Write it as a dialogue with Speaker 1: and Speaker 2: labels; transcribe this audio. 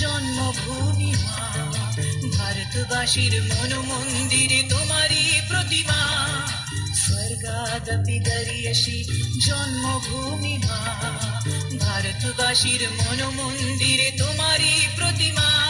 Speaker 1: জন্মভূমি ভারতবাসীর মন মন্দিরে তোমারই প্রতিমা। স্বর্গাদপি গরিয়সি জন্মভূমি মা। ভারতবাসীর মন মন্দিরে তোমারই প্রতিমা।